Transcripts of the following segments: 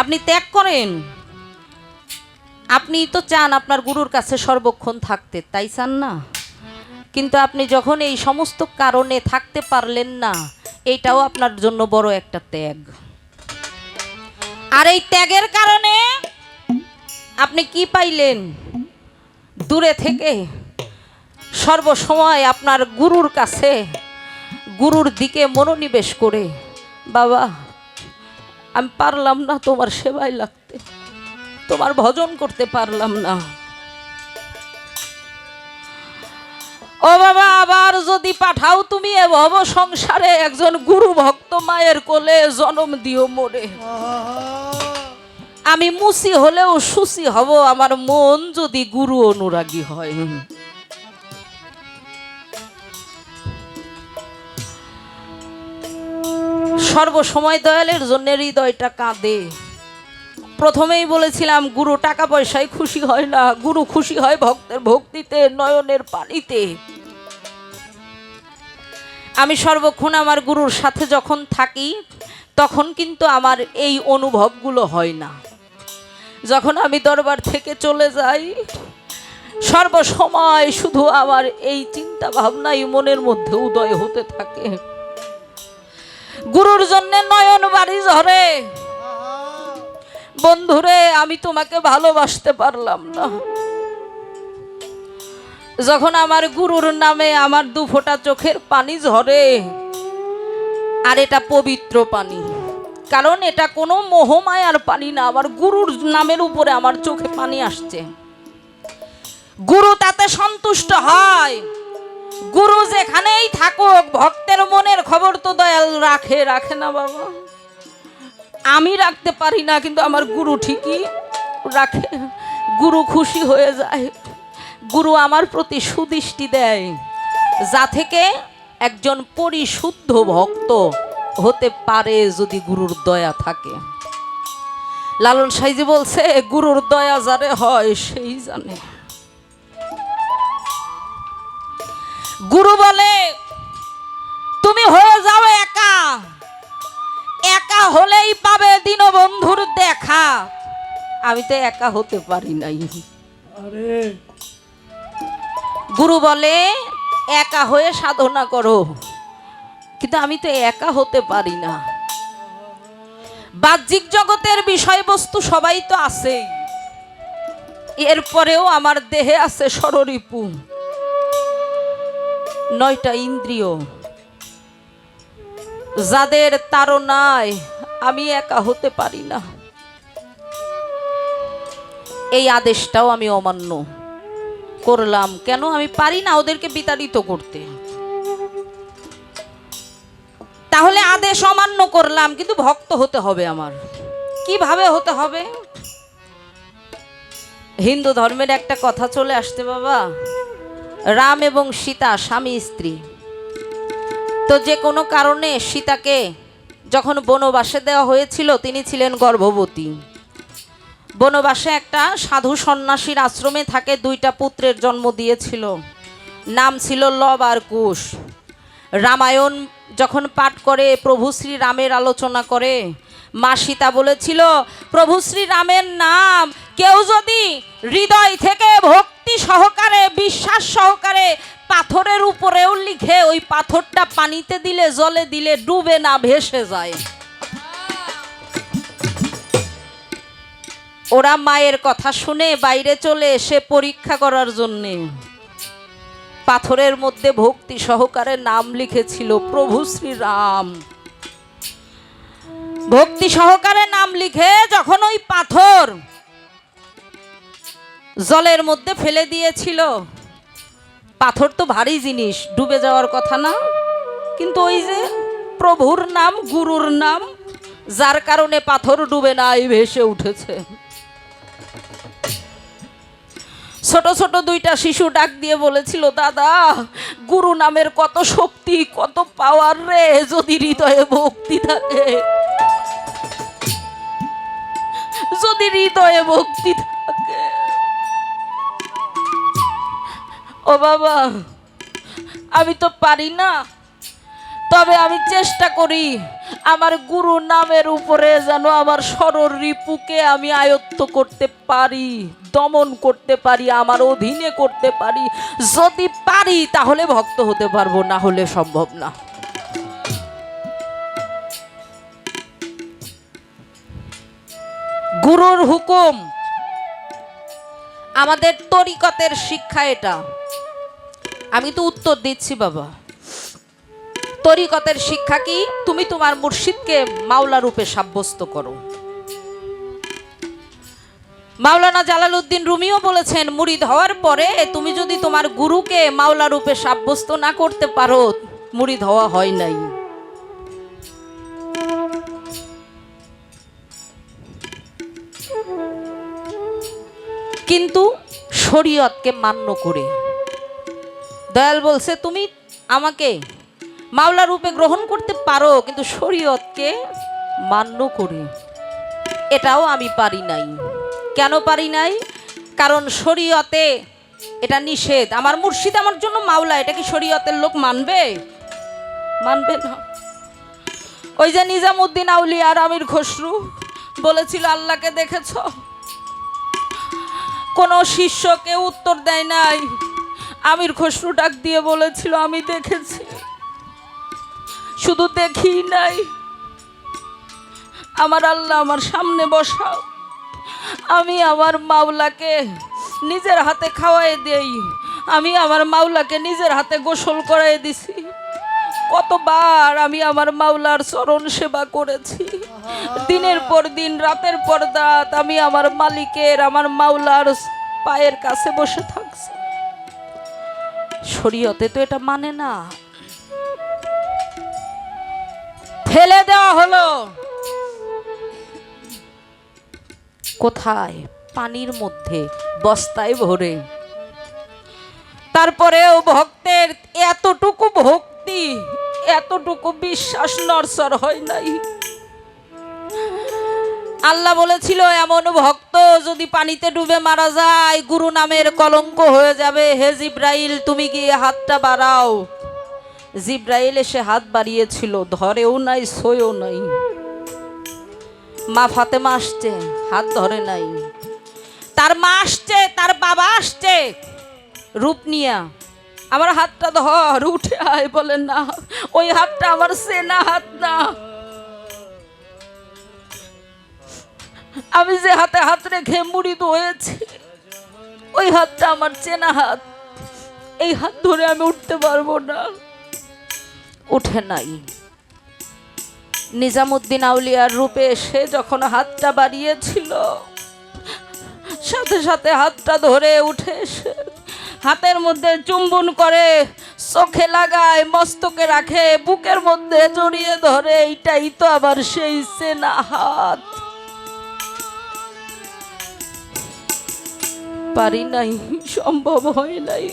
আপনি ত্যাগ করেন। আপনি তো চান আপনার গুরুর কাছে সর্বক্ষণ থাকতে, তাই চান না? কিন্তু আপনি যখন এই সমস্ত কারণে থাকতে পারলেন না এইটাও আপনার জন্য বড় একটা ত্যাগ। আর এই ত্যাগের কারণে আপনি কি পাইলেন? দূরে থেকে সর্বসময় আপনার গুরুর কাছে, গুরুর দিকে মনোনিবেশ করে, বাবা আমি পারলাম না তোমার সেবায় লাগতে। তোমার ভজন করতে পারলাম না। ও বাবা, আবার যদি পাঠাও তুমি এ ভব সংসারে একজন গুরু ভক্ত মায়ের কোলে জন্ম দিও মোরে। আমি মুসি হলেও সুসি হব, আমার মন যদি গুরু অনুরাগী হয়। সর্বসময় দয়ালের জন্য হৃদয়টা কাঁদে। প্রথমেই বলেছিলাম, গুরু টাকা পয়সায় খুশি হয় না। গুরু খুশি হয় ভক্তের ভক্তিতে, নয়নের পানিতে। আমি সর্বক্ষণ আমার গুরুর সাথে যখন থাকি, তখন কিন্তু আমার এই অনুভবগুলো হয় না। যখন আমি দরবার থেকে চলে যাই, সর্বসময় শুধু আমার এই চিন্তা ভাবনাই মনের মধ্যে উদয় হতে থাকে। গুরুর জন্য নয়ন বাড়ি ঝরে। বন্ধুরে, আমি তোমাকে ভালোবাসতে পারলাম না। যখন আমার গুরুর নামে আমার দু ফোঁটা চোখের পানি ঝরে, আর এটা পবিত্র পানি, কারণ এটা কোনো মোহমায়ার পানি না, আমার গুরুর নামের উপরে আমার চোখে পানি আসছে। গুরু তাতে সন্তুষ্ট হয়। গুরু যেখানেই থাকুক, ভক্তের মনের খবর তো দয়াল রাখে রাখে না বাবা। আমি রাখতে পারি না, কিন্তু আমার গুরু ঠিকই রাখে। গুরু খুশি হয়ে যায়। গুরু আমার প্রতি সুদৃষ্টি দেয়, যা থেকে একজন পরিশুদ্ধ ভক্ত হতে পারে যদি গুরুর দয়া থাকে। লালন সাইজি বলছে, গুরুর দয়া যারে হয়, সেই জানে। গুরু বলে তুমি হয়ে যাও একা। একা হলেই পাবে দীনবন্ধুর দেখা। আমি তো একা হতে পারি নাই। গুরু বলে একা হয়ে সাধনা করো। কিন্তু আমি তো একা হতে পারি না। বাহ্যিক জগতের বিষয়বস্তু সবাই তো আছেই। এরপরেও আমার দেহে আছে সররিপু নয়টা ইন্দ্রিয়। যাদের তাড়নায় আমি একা হতে পারি না। এই আদেশটাও আমি অমান্য করলাম। কেন? আমি পারি না ওদেরকে বিতাড়িত করতে। তাহলে আদেশ অমান্য করলাম, কিন্তু ভক্ত হতে হবে আমার। কীভাবে হতে হবে? হিন্দু ধর্মের একটা কথা চলে আসতে বাবা। রাম এবং সীতা স্বামী, স্ত্রী। তো যে কোনো কারণে সীতাকে যখন বনবাসে দেওয়া হয়েছিল, তিনি ছিলেন গর্ভবতী। বনবাসে একটা সাধু সন্ন্যাসীর আশ্রমে থাকে, দুইটা পুত্রের জন্ম দিয়েছিল। নাম ছিল লব আর কুশ। রামায়ণ যখন পাঠ করে, প্রভু শ্রী রামের আলোচনা করে, মা সীতা বলেছিল, প্রভু শ্রী রামের নাম কেউ যদি হৃদয় থেকে ভক্তি সহকারে, বিশ্বাস সহকারে পাথরের উপরেও লিখে, ওই পাথরটা পানিতে দিলে, জলে দিলে ডুবে না, ভেসে যায়। ওরা মায়ের কথা শুনে বাইরে চলে এসে পরীক্ষা করার জন্যে। পাথরের মধ্যে ভক্তি সহকারে নাম লিখেছিল, প্রভু শ্রীরাম। ভক্তি সহকারে নাম লিখে যখন ওই পাথর জলের মধ্যে ফেলে দিয়েছিল। পাথর তো ভারী জিনিস, ডুবে যাওয়ার কথা না। কিন্তু ওই যে প্রভুর নাম, গুরুর নাম, যার কারণে পাথর ডুবে নাই ভেসে উঠেছে। ছোট ছোট দুইটা শিশু ডাক দিয়ে বলেছিল, দাদা, গুরু নামের কত শক্তি, কত পাওয়ার রে, যদি হৃদয়ে ভক্তি থাকে। যদি হৃদয়ে ভক্তি থাকে। ও বাবা, আমি তো পারি না। তবে আমি চেষ্টা করি আমার গুরু নামের উপরে যেন আমার সরল রিপুকে আমি আয়ত্ত করতে পারি, দমন করতে পারি, আমার অধীনে করতে পারি। যদি পারি তাহলে ভক্ত হতে পারব, না হলে সম্ভব না। গুরুর হুকুম, আমাদের তরিকতের শিক্ষা এটা। আমি তো উত্তর দিচ্ছি, বাবা। তরিকতের শিক্ষা কি? তুমি তোমার মুর্শিদকে মাওলা রূপে সাব্যস্ত করো। মাওলানা জালালউদ্দিন রুমিও বলেছেন, মুরিদ হওয়ার পরে তুমি যদি তোমার গুরুকে মাওলা রূপে সাব্যস্ত না করতে পারো, মুরিদ হওয়া হয় নাই। কিন্তু শরীয়তকে মান্য করে দয়াল বলছে, তুমি আমাকে মাওলা রূপে গ্রহণ করতে পারো, কিন্তু শরীয়তকে মান্য করে। এটাও আমি পারি নাই। কেন পারি নাই? কারণ শরীয়তে এটা নিষেধ। আমার মুর্শিদ আমার জন্য মাওলা, এটা কি শরীয়তের লোক মানবে? মানবে না। ওই যে নিজামুদ্দিন আউলি আর আমির খসরু বলেছিল, আল্লাহকে দেখেছ? কোনো শিষ্যকে উত্তর দেয় নাই। আমির খসরু ডাক দিয়ে বলেছিল, আমি দেখেছি। শুধু দেখি নাই। আমার আল্লাহ আমার সামনে বসাও। আমি আমার মাওলাকে নিজের হাতে খাওয়াই দেই। আমি আমার মাওলাকে নিজের হাতে গোসল করাই দিছি। কতবার আমি আমার মাওলার চরণ সেবা করেছি। দিনের পর দিন, রাতের পর রাত আমি আমার মালিকের, আমার মাওলার পায়ের কাছে বসে থাকছি শরীয়তে তো এটা মানে না। ফেলে দেওয়া হলো। কোথায়? পানির মধ্যে, বস্তায় ভরে। তারপরেও ভক্তের এতটুকু ভক্তি, এতটুকু বিশ্বাস নরসর হয় নাই। আল্লাহ বলেছিল, এমন ভক্ত যদি পানিতে ডুবে মারা যায়, গুরু নামের কলঙ্ক হয়ে যাবে। হে জিব্রাইল, তুমি গিয়ে হাতটা বাড়াও। জিব্রাইল এসে হাত বাড়িয়েছিল, ধরেও নাই সইও নাই। মা ফাতেমা আসছে, হাত ধরে নাই। তার মা আসছে, তার বাবা আসছে। রূপ নিয়া আমার হাতটা ধর, উঠে আয়, বলে না, ওই হাতটা আমার সেনা হাত না। আমি যে হাতে হাত রেখে মুড়ি হয়েছি ওই হাতটা আমার চেনা হাত। এই হাত ধরে আমি উঠতে পারব না। উঠে নাই। নিজামুদ্দিন আউলিয়ার রূপে সে যখন হাতটা বাড়িয়েছিল, সাথে সাথে হাতটা ধরে উঠে এসে হাতের মধ্যে চুম্বন করে চোখে লাগায়, মস্তকে রাখে, বুকের মধ্যে জড়িয়ে ধরে, এইটাই তো আবার সেই সেনা হাত। পারি নাই, সম্ভব হয় নাই।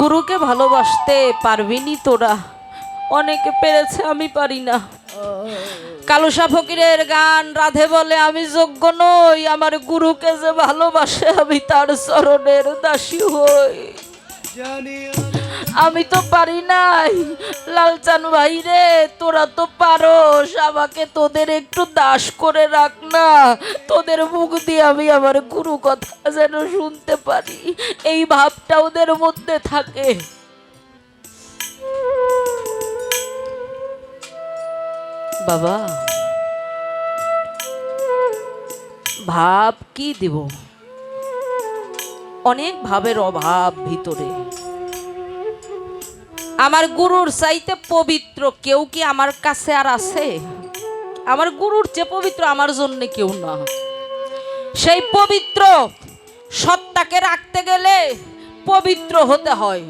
গুরুকে ভালোবাসতে পারবিনি তোরা, অনেকে পেরেছে আমি পারি না। কালুসা ফকিরের গান রাধে বলে, আমি যোগ্য নই, আমার গুরুকে যে ভালোবাসে, আমি তার চরণের দাসী হই। আমি তো পারি নাই। লালচান ভাই রে তোরা তো পারস। আমাকে তোদের একটু দাস করে রাখ না। তোদের মুখ দিয়ে আমি আমার গুরু কথা যেন শুনতে পারি। এই ভাবটা ওদের মধ্যে থাকে। বাবা, ভাব কি দিব? অনেক ভাবের অভাব ভিতরে। আমার গুরুর চাইতে পবিত্র কেউ কি আমার কাছে আর আছে? আমার গুরুর চেয়ে পবিত্র আমার জন্য কেউ না। সেই পবিত্র সত্তাকে রাখতে গেলে পবিত্র হতে হয়।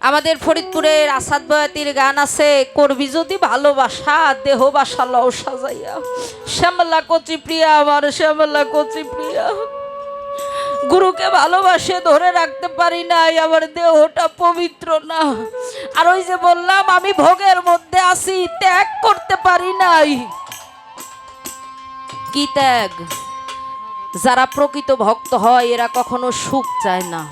আমাদের ফরিদপুরের আসাদ বয়াতির গান আছে, করবি যদি ভালোবাসা, দেহ বাসা লও সাজাইয়া। শ্যামলা কচি প্রিয়া, আমার শ্যামলা কচি প্রিয়া। গুরুকে ভালোবাসে, ধরে রাখতে পারি নাই, আমার দেহটা পবিত্র না। আর ওই যে বললাম, আমি ভোগের মধ্যে আছি, ত্যাগ করতে পারি নাই। কি ত্যাগ? যারা প্রকৃত ভক্ত হয়, এরা কখনো সুখ চায় না।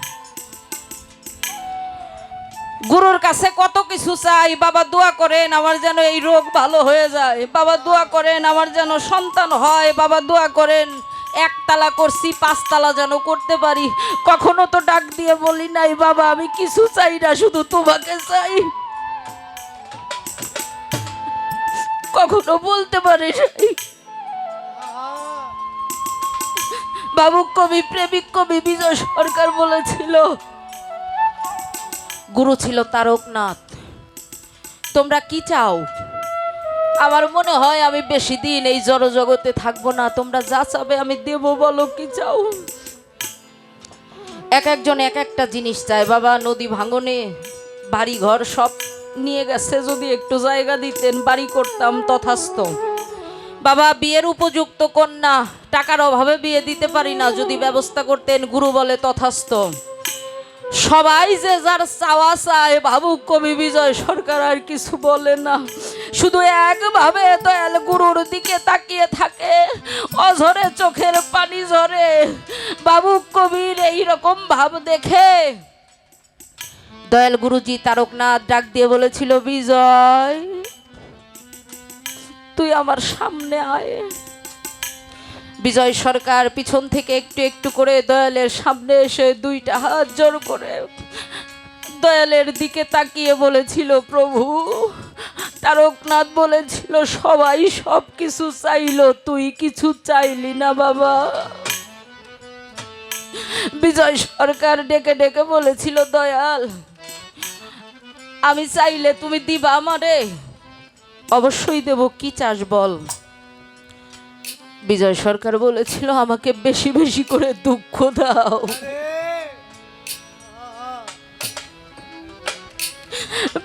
গুরুর কাছে কত কিছু চাই, বাবা দোয়া করেন, আমার যেন এই রোগ ভালো হয়ে যায়। বাবা দোয়া করেন, আমার যেন সন্তান হয়, বাবা দোয়া করেন। একতলা করছি, পাঁচতলা যেন করতে পারি। কখনো তো ডাক দিয়ে বলি নাই, বাবা, আমি কিছু চাই না, শুধু তোমাকে চাই। কখনো বলতে পারি বাবু, কবি, প্রেমিক কবি বিজয় সরকার বলেছিল, গুরু ছিল তারকনাথ। তোমরা কি চাও? আমার মনে হয় আমি বেশি দিন এই জড়জগতে থাকব না। তোমরা যা চাবে আমি দেব, বলো কি চাও? এক একজন এক একটা জিনিস চায়। বাবা, নদী ভাঙনে বাড়ি ঘর সব নিয়ে গেছে। যদি একটু জায়গা দিতেন, বাড়ি করতাম তথাস্ত বাবা, বিয়ের উপযুক্ত কন্যা, টাকার অভাবে বিয়ে দিতে পারি না। যদি ব্যবস্থা করতেন, গুরু বলে তথাস্ত সবাই যে যার চাওয়া চায় ভাবুক কবি বিজয় সরকার আর কিছু বলে না। শুধু একভাবে দয়াল গুরুর দিকে তাকিয়ে থাকে, অঝরে চোখের পানি ঝরে। বাবুক কবির এই রকম ভাব দেখে দয়াল গুরুজি তারকনাথ ডাক দিয়ে বলেছিল, বিজয়, তুই আমার সামনে আয়। বিজয় সরকার পিছন থেকে একটু একটু করে দয়ালের সামনে এসে দুইটা হাত জোর করে দয়ালের দিকে তাকিয়ে বলেছিল, প্রভু, তারকনাথ বলেছিল, সবাই সব কিছু চাইলো, তুই কিছু চাইলি না বাবা। বিজয় সরকার ডেকে ডেকে বলেছিল, দয়াল, আমি চাইলে তুমি দিবা আমারে, অবশ্যই দেব, কি চাস বল। বিজয় সরকার বলেছিল, আমাকে বেশি বেশি করে দুঃখ দাও।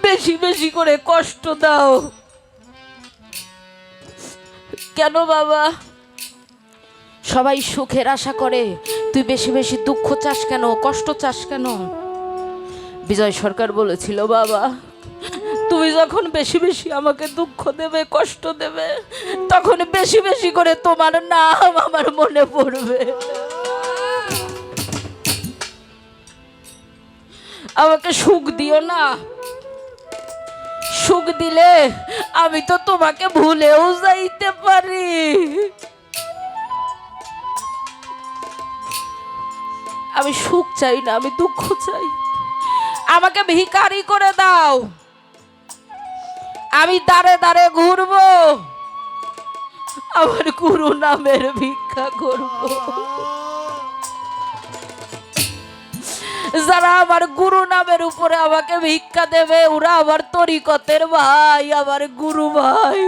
বেশি বেশি করে কষ্ট দাও। কেন বাবা? সবাই সুখের আশা করে। তুই বেশি বেশি দুঃখ চাস কেন? কষ্ট চাস কেন? বিজয় সরকার বলেছিল, বাবা তুমি যখন বেশি বেশি আমাকে দুঃখ দেবে, কষ্ট দেবে, তখন বেশি বেশি করে তোমার নাম আমার মনে পড়বে। আমাকে সুখ দিও না। সুখ দিলে আমি তো তোমাকে ভুলেও যাইতে পারি। আমি সুখ চাই না, আমি দুঃখ চাই। আমাকে ভিখারি করে দাও। আমি দাঁড়ে দাঁড়ে ঘুরবো। আমার গুরু নামের ভিক্ষা করব। যারা আমার গুরু নামের উপরে আমাকে ভিক্ষা দেবে, ওরা আমার তরিকতের ভাই, আমার গুরু ভাই।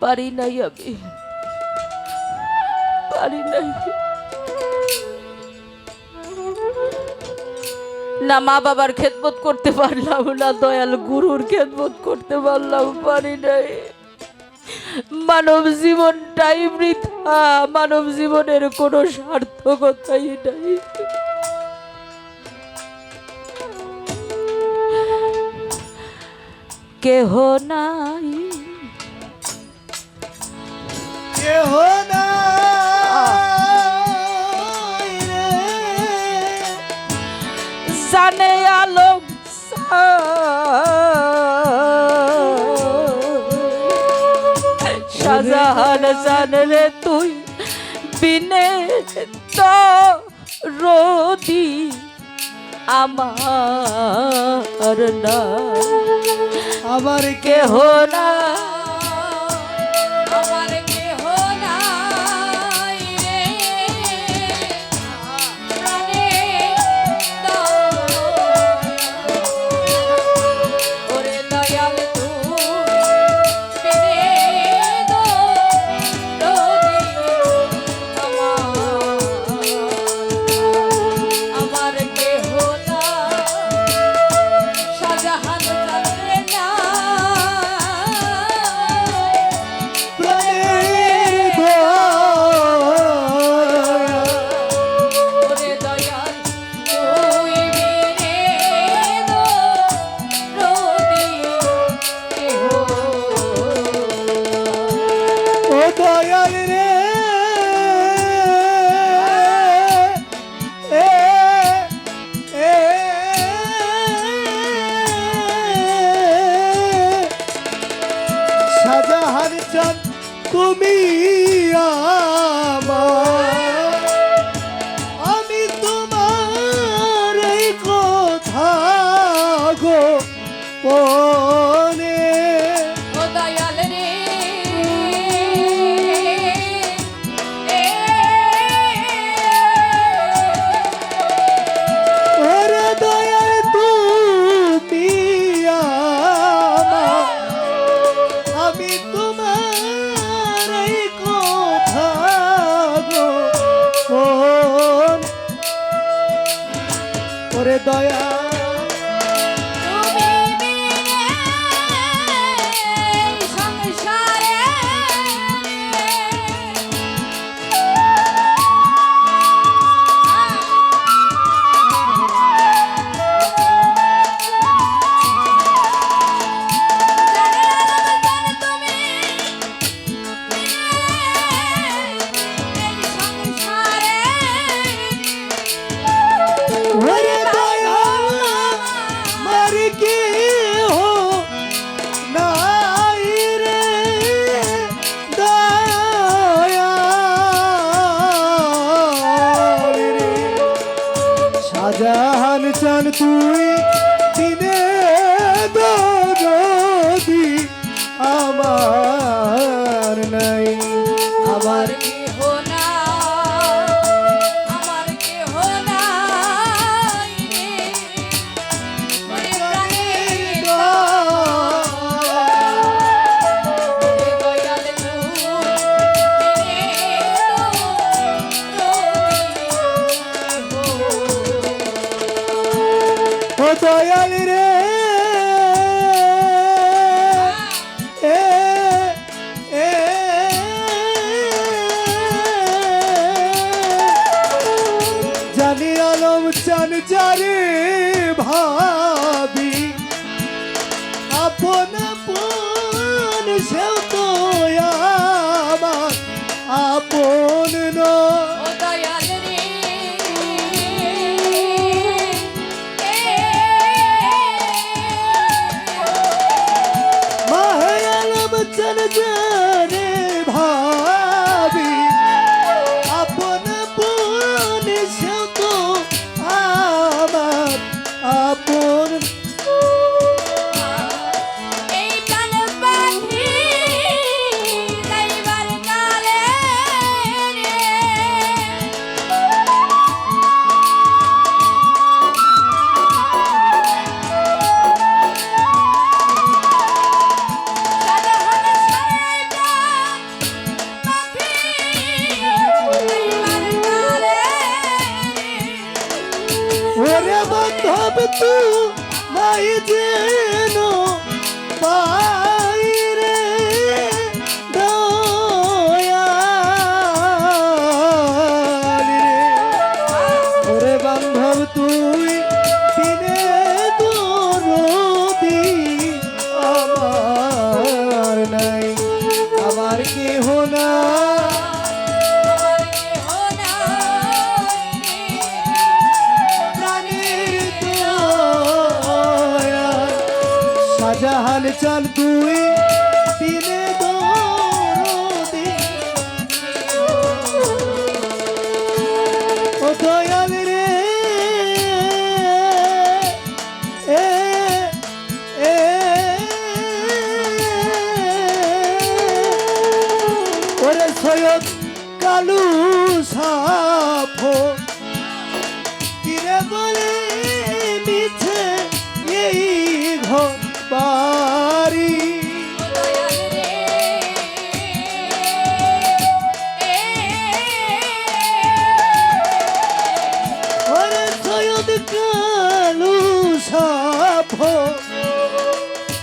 পারি নাই আমি। পারি নাই। না, মা বাবার খেদমত করতে পারলাম না, দয়াল গুরুর খেদমত করতে পারলাম, পারি নাই। মানব জীবনটাই বৃথা, মানব জীবনের কোনো সার্থকতাই নাই। কেহ নাই। কেহ নাই। শাহজাহান জানলে তুই বিনে তো রোদি আমার না আমার কেহ না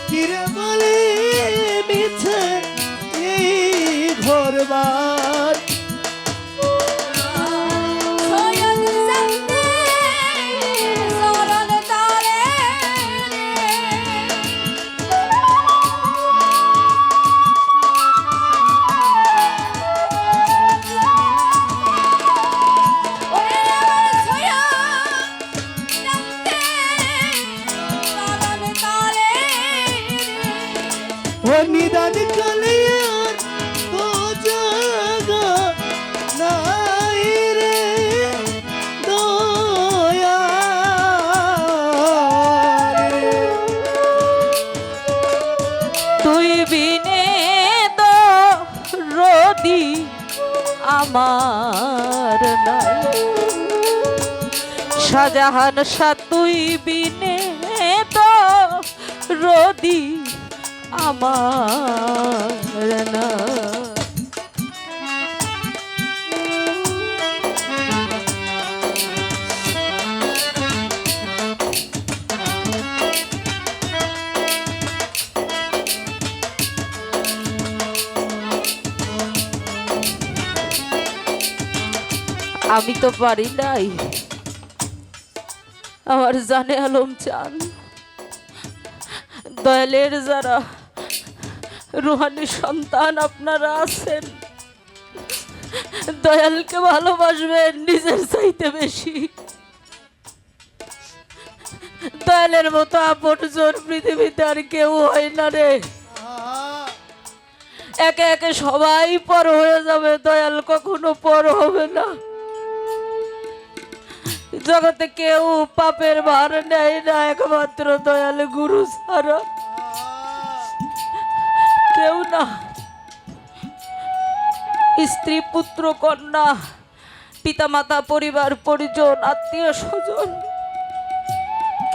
কিরে বলে মিছে এই ঘর বাড়ি। আমার নাই। শাহজাহান সাতুই বিনে তো রদি আমার না আমি তো পারি নাই। আমার জানে আলম চান। দয়ালের যারা রুহানি সন্তান আপনারা আছেন, দয়ালকে ভালোবাসবেন নিজের চাইতে বেশি। দয়ালের মতো আপনজন পৃথিবীতে আর কেউ হয় না রে। একে একে সবাই পর হয়ে যাবে, দয়াল কখনো পর হবে না। জগতে কেউ পাপের ভার নেয় না, একমাত্র দয়াল গুরু ছাড়া। কেউ না। স্ত্রী, পুত্র, কন্যা, পিতামাতা, পরিবার, পরিজন, আত্মীয় স্বজন,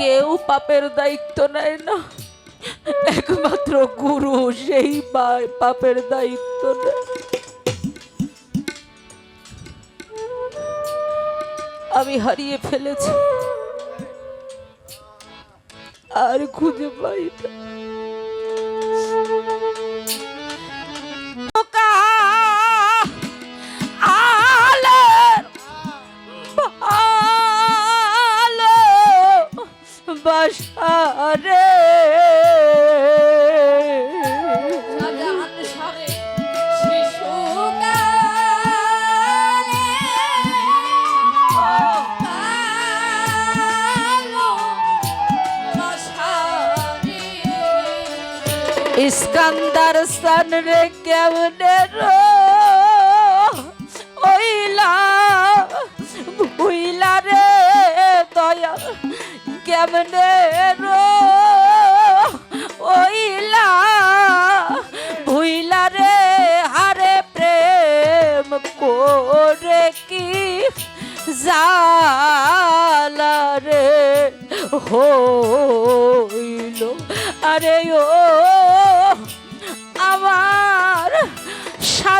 কেউ পাপের দায়িত্ব নেয় না, একমাত্র গুরু সেই পাপের দায়িত্ব নেয়। আমি হারিয়ে ফেলেছি। আর খুঁজে পাই না। বোকা ইস্কান্দার সান রে কেমনে রো? ওইলা ভুইলা রে দয়া, কেমনে রো? ওইলা ভুইলা রে হারে প্রেম করে কি জালা রে হইল? আরে ও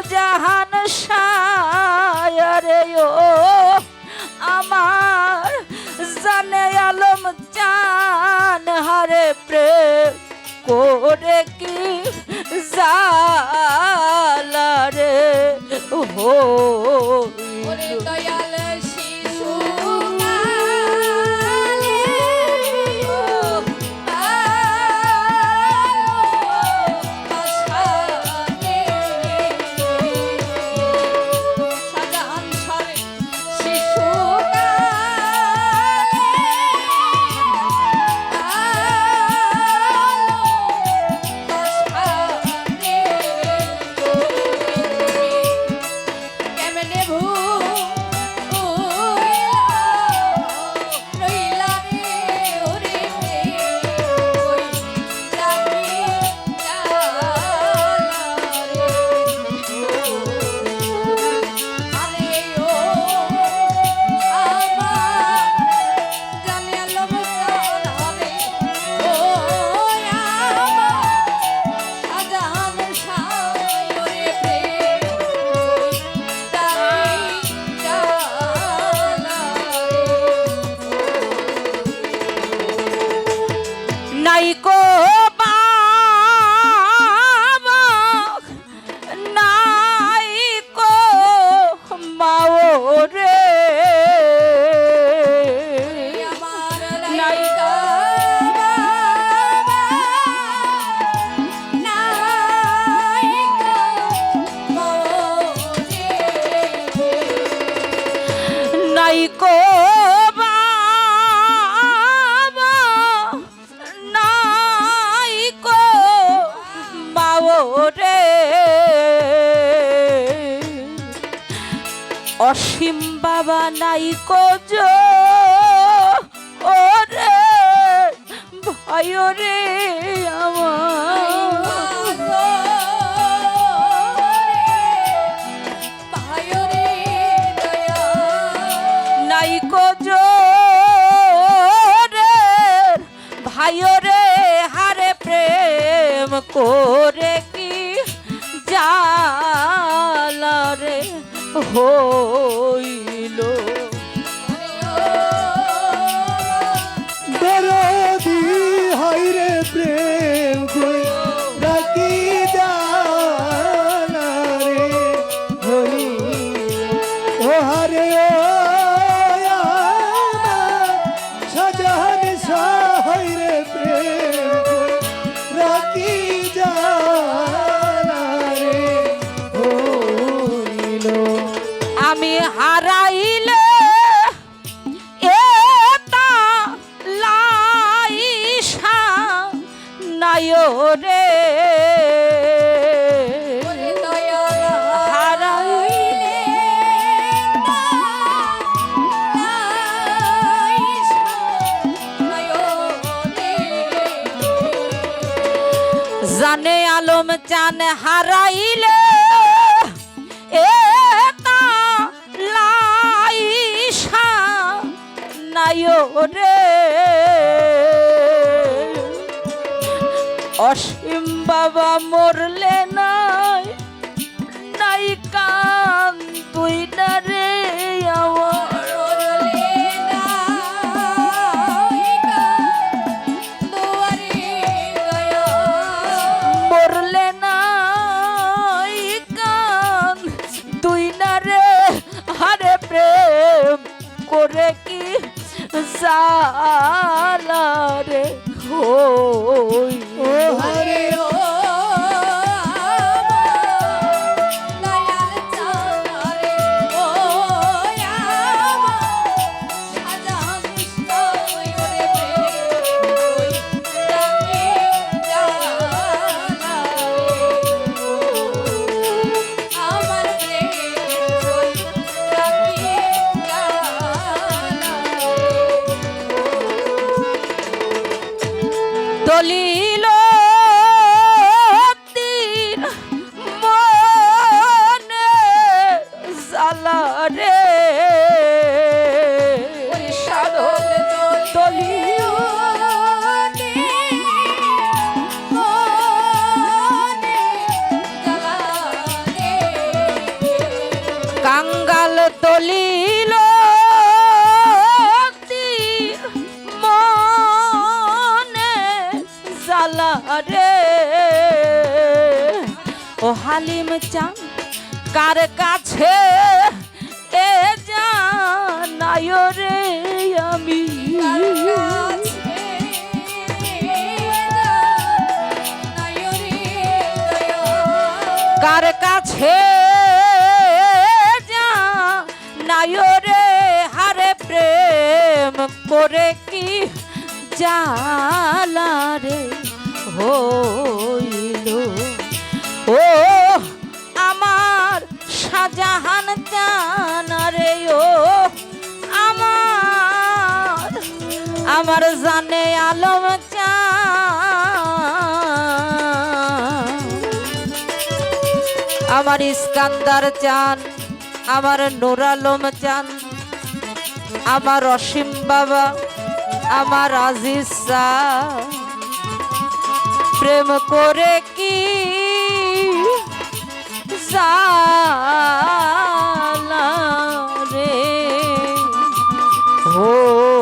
শাহজাহান সায়ারে ও। আমার জানে আলম চান হারে প্রেম করে কি জালা রে? রে অসীম বাবা নাই কজ। ওরে ভয় রে আমার ভাইরে হারে প্রেম কর हो আলম চান হারাইল রে অসীম বাবা মরলেন Ah. জালারে হইল ও আমার শাহজাহান জানারে ও আমার আমার জানে আলম আমার ইস্কান্দার চান আমার নোরালম চান আমার অসীম বাবা আমার আজিসা প্রেম করে কি রে ও